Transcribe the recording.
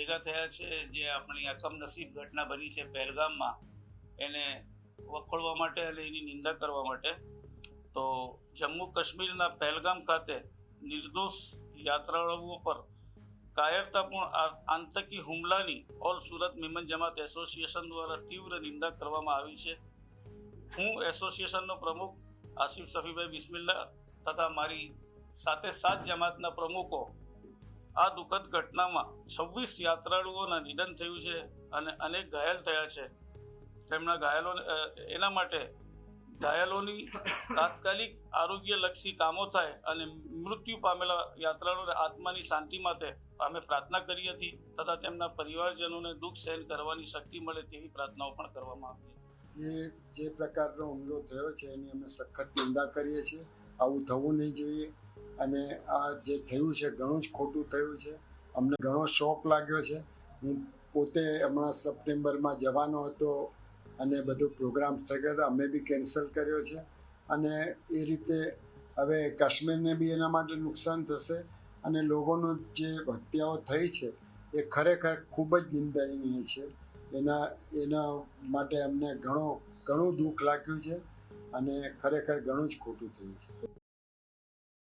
ભેગા થયા છે, જે આપણી આ કમનસીબ ઘટના બની છે પહેલગામમાં, એને વખોડવા માટે અને એની નિંદા કરવા માટે. તો જમ્મુ કાશ્મીરના પહેલગામ ખાતે નિર્દોષ યાત્રાળુઓ પર કાયરતાપૂર્ણ આંતકી હુમલાની ઓલ સુરત મેમન જમાત એસોસિએશન દ્વારા તીવ્ર નિંદા કરવામાં આવી છે. હું એસોસિએશનનો પ્રમુખ આસિફ સફીભાઈ બિસ્મિલ્લા તથા મારી સાથે સાત જમાતના પ્રમુખો આ દુઃખદ ઘટનામાં છવ્વીસ યાત્રાળુઓના નિધન થયું છે અને અનેક ઘાયલ થયા છે. તેમના ઘાયલોને એના માટે ઘાયલોની તાત્કાલિક આરોગ્યલક્ષી કામો થાય અને મૃત્યુ પામેલા યાત્રાળુઓને આત્માની શાંતિ માટે અમે પ્રાર્થના કરી હતી તથા તેમના પરિવારજનોને દુઃખ સહન કરવાની શક્તિ મળે તેવી પ્રાર્થનાઓ પણ કરવામાં આવી હતી. એ જે પ્રકારનો હુમલો થયો છે એની અમે સખત નિંદા કરીએ છીએ. આવું થવું નહીં જોઈએ. અને આ જે થયું છે, ઘણું જ ખોટું થયું છે. અમને ઘણો શોખ લાગ્યો છે. હું પોતે હમણાં સપ્ટેમ્બરમાં જવાનો હતો અને બધું પ્રોગ્રામ થઈ ગયો હતા. અમે બી કેન્સલ કર્યો છે. અને એ રીતે હવે કાશ્મીરને બી એના માટે નુકસાન થશે અને લોકોનો જે હત્યાઓ થઈ છે, એ ખરેખર ખૂબ જ નિંદનીય છે. એના એના માટે અમને ઘણો, ઘણું દુઃખ લાગ્યું છે અને ખરેખર ઘણું જ ખોટું થયું છે.